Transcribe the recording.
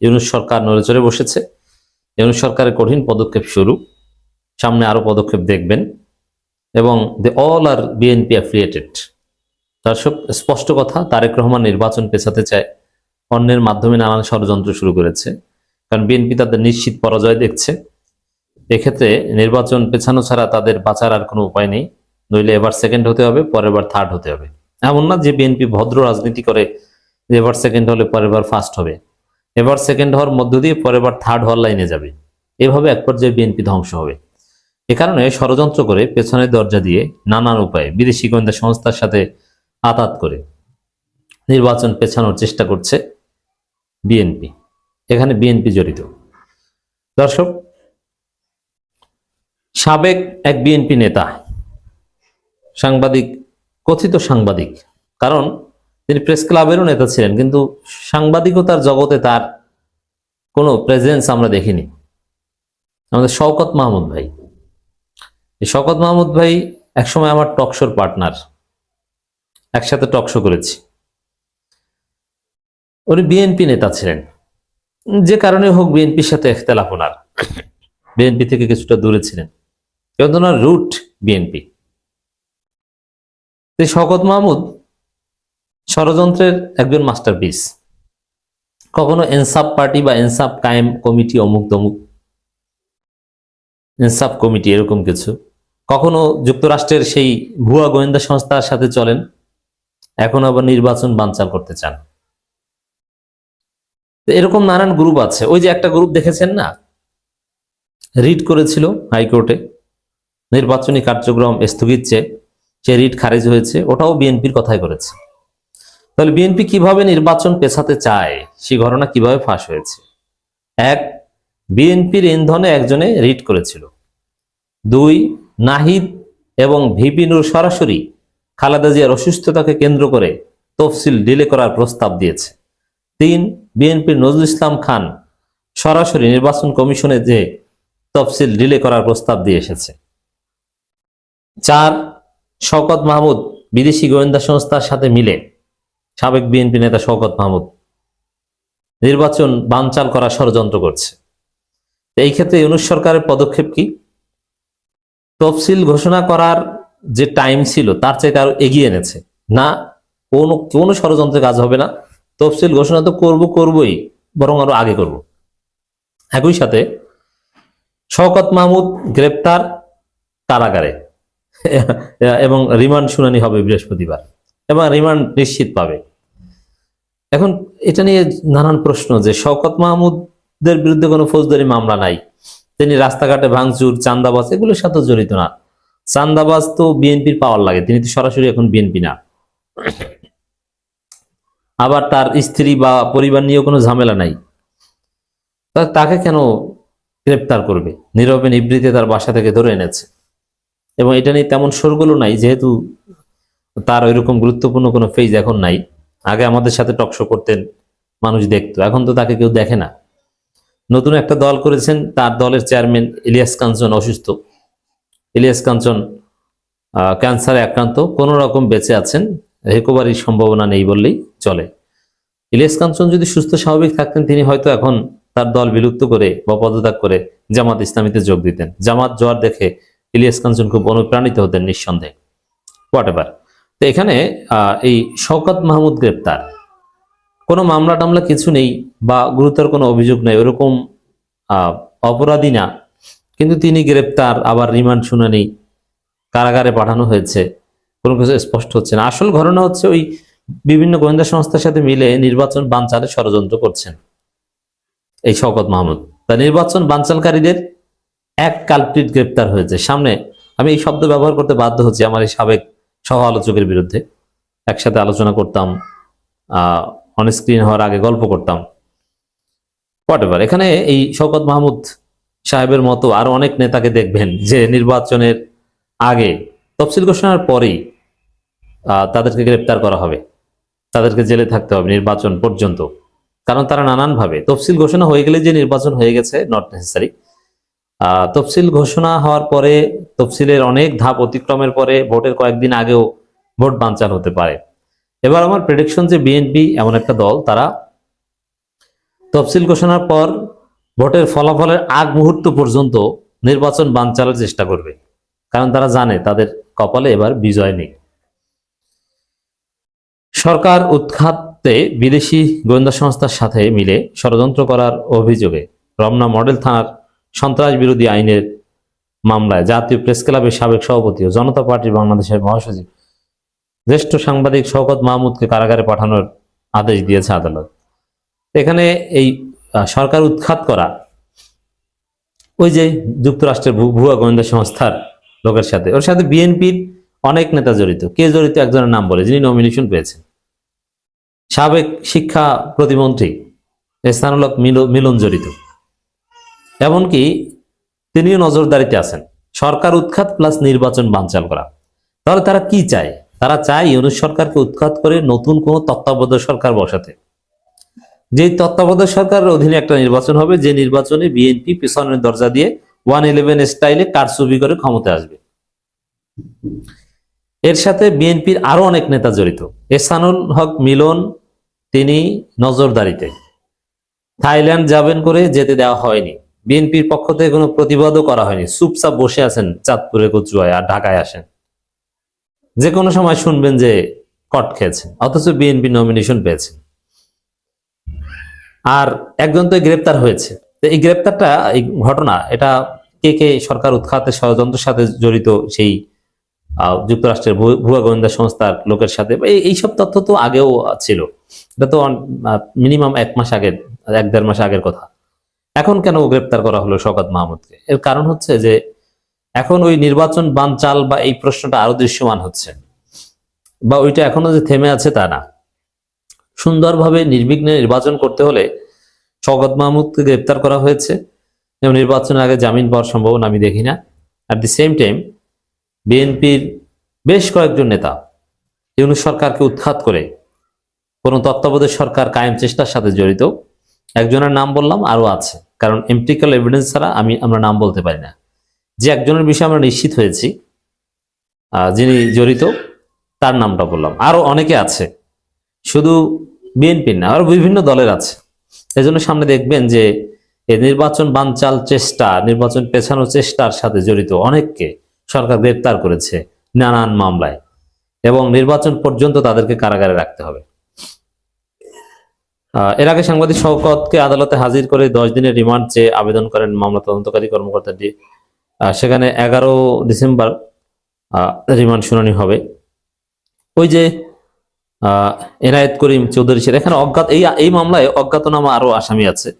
ইউনুস সরকার নড়েচড়ে বসেছে। ইউনুস সরকারের কঠিন পদক্ষেপ শুরু। সামনে আরও পদক্ষেপ দেখবেন। এবং they all are BNP affiliated দর্শক, স্পষ্ট কথা, তারেক রহমান নির্বাচন পেছাতে চায়। অন্যের মাধ্যমে নানান ষড়যন্ত্র শুরু করেছে। কারণ বিএনপি তাদের নিশ্চিত পরাজয় দেখছে। এক্ষেত্রে নির্বাচন পেছানো ছাড়া তাদের বাঁচার আর কোনো উপায় নেই। নইলে এবার সেকেন্ড হতে হবে, পরের বার থার্ড হতে হবে। এমন না যে বিএনপি ভদ্র রাজনীতি করে যে এবার সেকেন্ড হলে পরের বার ফার্স্ট হবে। এবার সেকেন্ড হওয়ার মধ্য দিয়ে পরের বার থার্ড হওয়ার লাইনে যাবে। এভাবে এক পর্যায়ে বিএনপি ধ্বংস হবে। এ কারণে ষড়যন্ত্র করে পেছনের দরজা দিয়ে নানান উপায়ে বিদেশি গোয়েন্দা সংস্থার সাথে আতাত করে নির্বাচন পেছানোর চেষ্টা করছে বিএনপি এখানে বিএনপি জড়িত। দর্শক, সাবেক এক বিএনপি নেতা, সাংবাদিক, কথিত সাংবাদিক, কারণ তিনি প্রেস ক্লাবেরও নেতা ছিলেন, কিন্তু সাংবাদিকতার জগতে তার কোনো প্রেজেন্স আমরা দেখিনি। আমাদের শওকত মাহমুদ ভাই। এই শওকত মাহমুদ ভাই একসময় আমার টকশোর পার্টনার একসাথে টকশো করেছি। উনি বিএনপি নেতা ছিলেন। যে কারণে হোক বিএনপির সাথে একতলাফ ওনার। বিএনপি থেকে কিছুটা দূরে ছিলেন। কিন্তু ওনার রুট বিএনপি শওকত মাহমুদ ষড়যন্ত্রের একজন মাস্টারপিস কখনো এনসাফ পার্টি বা এনসাফ কায়েম কমিটি অমুক তমুক। ইনসাফ কমিটি এরকম কিছু। কখনো যুক্তরাষ্ট্রের সেই ভুয়া গোয়েন্দা সংস্থার সাথে চলেন, এখন আবার নির্বাচন বানচাল করতে চান। এরকম নানান গ্রুপ আছে। ওই যে একটা গ্রুপ দেখেছেন না? রিট করেছিল হাইকোর্টে। নির্বাচনী কার্যক্রম স্থগিত চেয়ে সে রিট খারিজ হয়েছে, ওটাও বিএনপির কথাই করেছে। তাহলে বিএনপি কীভাবে নির্বাচন পেছাতে চায়? সেই ঘটনা কীভাবে ফাঁস হয়েছে? এক, বিএনপির ইন্ধনে একজনে রিট করেছিল। দুই, নাহিদ এবং ভিপি নূর সরাসরি খালেদা জিয়ার অসুস্থতাকে কেন্দ্র করে তফসিল ডিলে করার প্রস্তাব দিয়েছে। তিন, বিএনপির নজরুল ইসলাম খান সরাসরি নির্বাচন কমিশনে যে তফসিল ডিলে করার প্রস্তাব দিয়ে এসেছে। চার, শওকত মাহমুদ বিদেশি গোয়েন্দা সংস্থার সাথে মিলে সাবেক বিএনপি নেতা শওকত মাহমুদ নির্বাচন বানচাল করা ষড়যন্ত্র করছে। এই ক্ষেত্রে ইউনুস সরকারের পদক্ষেপ কি? তফসিল ঘোষণা করার যে টাইম ছিল, তার চাইতে আরও এগিয়ে এনেছে। না, কোনো কোনো ষড়যন্ত্রের কাজ হবে না। তফসিল ঘোষণা তো করব করবই, বরং আরও আগে করব। একই সাথে শওকত মাহমুদ গ্রেপ্তার কারাগারে, এবং রিমান্ড শুনানি হবে বৃহস্পতিবার। এবং রিমান্ড নিশ্চিত পাবে। এখন এটা নিয়ে নানান প্রশ্ন যে শওকত মাহমুদের বিরুদ্ধে কোনো ফৌজদারি মামলা নাই। তিনি রাস্তাঘাটে ভাঙচুর চান্দাবাজ এগুলোর সাথে জড়িত না। চান্দাবাজ তো বিএনপির পাওয়ার লাগে, তিনি তো সরাসরি এখন বিএনপি না। আবার তার স্ত্রী বা পরিবার নিয়েও কোনো ঝামেলা নাই। তাকে কেন গ্রেপ্তার করবে? নীরবে নিবৃত্তে তার বাসা থেকে ধরে এনেছে। এবং এটা নিয়ে তেমন সরগোলও নাই, যেহেতু তার ওইরকম গুরুত্বপূর্ণ কোনো ফেজ এখন নাই। আগে আমাদের সাথে টকশো করতেন, মানুষ দেখতো। এখন তো তাকে কেউ দেখে না। নতুন একটা দল করেছেন, তার দলের চেয়ারম্যান ইলিয়াস কাঞ্চন অসুস্থ। ইলিয়াস কাঞ্চন ক্যান্সারে আক্রান্ত, কোনো রকম বেঁচে আছেন রিকভারির সম্ভাবনা নেই বললেই চলে। ইলিয়াস কাঞ্চন যদি সুস্থ, স্বাভাবিক থাকতেন, তিনি হয়তো এখন তার দল বিলুপ্ত করে বা পদত্যাগ করে জামাত ইসলামীতে যোগ দিতেন। জামাত জোয়ার দেখে ইলিয়াস কাঞ্চন খুব অনুপ্রাণিত হতেন নিঃসন্দেহে। হোয়াট এভার তো এখানে এই শওকত মাহমুদ গ্রেপ্তার। কোনো মামলা টামলা কিছু নেই বা গুরুতর কোনো অভিযোগ নেই, ওরকম অপরাধী না। কিন্তু তিনি গ্রেপ্তার, আবার রিমান্ড শুনানি কারাগারে পাঠানো হয়েছে। কোনো কিছু স্পষ্ট হচ্ছে না। আসল ঘটনা হচ্ছে ওই বিভিন্ন গোয়েন্দা সংস্থার সাথে মিলে নির্বাচন বানচালের ষড়যন্ত্র করছেন এই শওকত মাহমুদ। তা নির্বাচন বানচালকারীদের এক কালপ্রিট গ্রেপ্তার হয়েছে। সামনে আমি এই শব্দ ব্যবহার করতে বাধ্য হচ্ছি আমার এই সাবেক সহ আলোচকের বিরুদ্ধে। একসাথে আলোচনা করতাম অন স্ক্রিন হওয়ার আগে গল্প করতাম। হোয়াট এখানে এই শওকত মাহমুদ সাহেবের মতো আরও অনেক নেতাকে দেখবেন যে নির্বাচনের আগে তফসিল ঘোষণার পরেই তাদেরকে গ্রেপ্তার করা হবে। তাদেরকে জেলে থাকতে হবে নির্বাচন পর্যন্ত। কারণ তারা নানানভাবে, তফসিল ঘোষণা হয়ে গেলে যে নির্বাচন হয়ে গেছে নট নেসেসারি তফসিল ঘোষণা হওয়ার পরে তফসিলের অনেক ধাপ অতিক্রমের পরে ভোটের কয়েকদিন আগেও ভোট বানচাল হতে পারে। এবার আমার প্রেডিকশন যে বিএনপি এমন একটা দল, তারা তফসিল ঘোষণার পর ভোটের ফলাফলের আগ মুহূর্ত পর্যন্ত নির্বাচন বানচালের চেষ্টা করবে। কারণ তারা জানে, তাদের কপালে এবার বিজয় নেই। সরকার উৎখাতে বিদেশি গোয়েন্দা সংস্থার সাথে মিলে ষড়যন্ত্র করার অভিযোগে রমনা মডেল থানার সন্ত্রাস বিরোধী আইনের মামলায় জাতীয় প্রেস ক্লাবের সাবেক সভাপতি ও জনতা পার্টির বাংলাদেশের মহাসচিব জ্যেষ্ঠ সাংবাদিক শওকত মাহমুদকে কারাগারে পাঠানোর আদেশ দিয়েছে আদালত। এখানে এই সরকার উৎখাত করা ওই যে যুক্তরাষ্ট্রের ভুয়া গোয়েন্দা সংস্থার লোকের সাথে, ওর সাথে বিএনপির অনেক নেতা জড়িত। কে জড়িত একজনের নাম বলে, যিনি নমিনেশন পেয়েছেন। সাবেক শিক্ষা প্রতিমন্ত্রী স্থানলক মিলন জড়িত। এমনকি তিনিও নজরদারিতে আছেন। সরকার উৎখাত প্লাস নির্বাচন বানচাল করা। তাহলে তারা কি চায়? তারা চায় ইউনুস সরকারকে উৎখাত করে নতুন কোনো তত্ত্বাবধায়ক সরকার বসাতে। যে তত্ত্বাবধায়ক সরকারের অধীনে একটা নির্বাচন হবে, যে নির্বাচনে বিএনপি পিছনের দরজা দিয়ে ওয়ান ইলেভেন স্টাইলে কারচুপি করে ক্ষমতা আসবে। এর সাথে বিএনপির আরও অনেক নেতা জড়িত। এসানুল হক মিলন, তিনি নজরদারিতে। থাইল্যান্ড যাবেন করে যেতে দেওয়া হয়নি। বিএনপির পক্ষ থেকে কোনো প্রতিবাদও করা হয়নি। চুপচাপ বসে আছেন চাঁদপুরে কচুয়ায় আর ঢাকায় আসেন। যে কোনো সময় শুনবেন যে কট খেয়েছেন, অথচ বিএনপি নমিনেশন পেয়েছেন আর একজন তো গ্রেপ্তার হয়েছে। তো এই গ্রেপ্তারটা, এই ঘটনা, এটা কে কে সরকার উৎখাতের ষড়যন্ত্রের সাথে জড়িত সেই যুক্তরাষ্ট্রের ভুয়া গোয়েন্দা সংস্থার লোকের সাথে এই- এইসব তথ্য তো আগেও ছিল। এটা তো মিনিমাম এক মাস আগের, এক দেড় মাস আগের কথা। এখন কেন গ্রেপ্তার করা হলো শওকত মাহমুদকে? এর কারণ হচ্ছে যে এখন ওই নির্বাচন বানচাল বা এই প্রশ্নটা আরও দৃশ্যমান হচ্ছে। বা ওইটা এখনও যে থেমে আছে তা না। সুন্দরভাবে নির্বিঘ্নে নির্বাচন করতে হলে শওকত মাহমুদকে গ্রেপ্তার করা হয়েছে। এবং নির্বাচনের আগে জামিন পাওয়ার সম্ভাবনা আমি দেখি না। অ্যাট দি সেম টাইম বিএনপির বেশ কয়েকজন নেতা ইউনুস সরকারকে উৎখাত করে কোনো তত্ত্বাবধায়ক সরকার কায়েম চেষ্টার সাথে জড়িত। একজনের নাম বললাম আরও আছে। কারণ এমপ্রিক্যাল এভিডেন্স ছাড়া আমি, আমরা নাম বলতে পারি না। যে একজনের বিষয়ে আমরা নিশ্চিত হয়েছি যিনি জড়িত, তার নামটা বললাম। আরও অনেকে আছে, শুধু বিএনপির না, আরও বিভিন্ন দলের আছে। এজন্য সামনে দেখবেন যে এই নির্বাচন বানচাল চেষ্টা, নির্বাচন পেছানোর চেষ্টার সাথে জড়িত অনেককে সরকার গ্রেপ্তার করেছে নানান মামলায়। এবং নির্বাচন পর্যন্ত তাদেরকে কারাগারে রাখতে হবে। এর আগে সাংবাদিক শওকতকে আদালতে হাজির করে দশ দিনের রিমান্ড চেয়ে আবেদন করেন মামলা তদন্তকারী কর্মকর্তাটি। সেখানে এগারো ডিসেম্বর রিমান্ড শুনানি হবে। ওই যে এনায়েত করিম চৌধুরী সেটা এখানে অজ্ঞাত এই এই মামলায় অজ্ঞাতনামা আরও আসামি আছে।